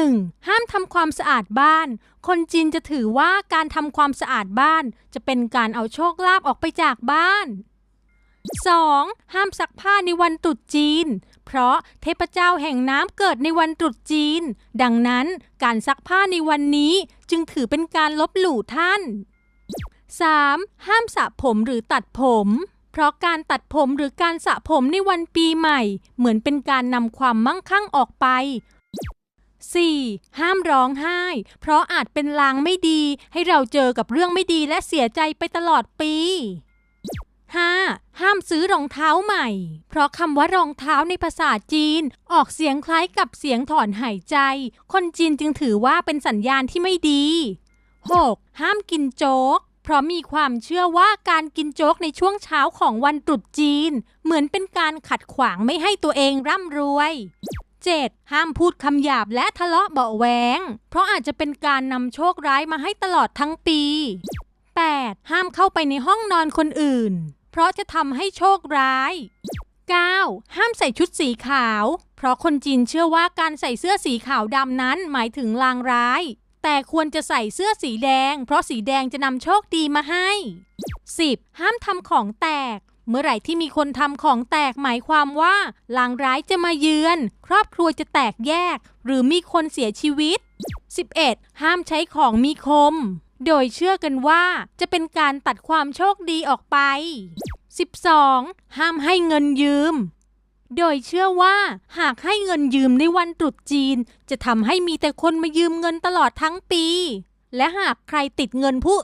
1. ห้ามทำความสะอาดบ้าน คนจีนจะถือว่าการทำความสะอาดบ้าน จะเป็นการเอาโชคลาภออกไปจากบ้าน 2. ห้ามซักผ้าในวันตรุษจีน เพราะเทพเจ้าแห่งน้ำเกิดในวันตรุษจีน ดังนั้นการซักผ้าในวันนี้จึงถือเป็นการลบหลู่ท่าน 3. ห้ามสระผมหรือตัดผม เพราะการตัดผมหรือการสระผมในวันปีใหม่ เหมือนเป็นการนำความมั่งคั่งออกไป 4. ห้ามร้องไห้ เพราะอาจเป็นลางไม่ดี ให้เราเจอกับเรื่องไม่ดีและเสียใจไปตลอดปี 5. ห้ามซื้อรองเท้าใหม่ เพราะคำว่ารองเท้าในภาษาจีน ออกเสียงคล้ายกับเสียงถอนหายใจ คนจีนจึงถือว่าเป็นสัญญาณที่ไม่ดี 6. ห้ามกินโจ๊ก เพราะมีความเชื่อว่าการกินโจ๊กในช่วงเช้าของวันตรุษจีน เหมือนเป็นการขัดขวางไม่ให้ตัวเองร่ำรวย 7. ห้ามพูดคำหยาบและทะเลาะเบาแวง เพราะอาจจะเป็นการนำโชคร้ายมาให้ตลอดทั้งปี 8. ห้ามเข้าไปในห้องนอนคนอื่น เพราะจะทำให้โชคร้าย 9. ห้ามใส่ชุดสีขาว เพราะคนจีนเชื่อว่าการใส่เสื้อสีขาวดำนั้นหมายถึงลางร้าย แต่ควรจะใส่เสื้อสีแดง เพราะสีแดงจะนำโชคดีมาให้ 10. ห้ามทำของแตก เมื่อไหร่ที่มีคนทำของแตกหมายความว่าลางร้ายจะมาเยือน ครอบครัวจะแตกแยก หรือมีคนเสียชีวิต 11. ห้ามใช้ของมีคม โดยเชื่อกันว่าจะเป็นการตัดความโชคดีออกไป 12. ห้ามให้เงินยืม โดยเชื่อว่าหากให้เงินยืมในวันตรุษจีน จะทำให้มีแต่คนมายืมเงินตลอดทั้งปี และหากใครติดเงินผู้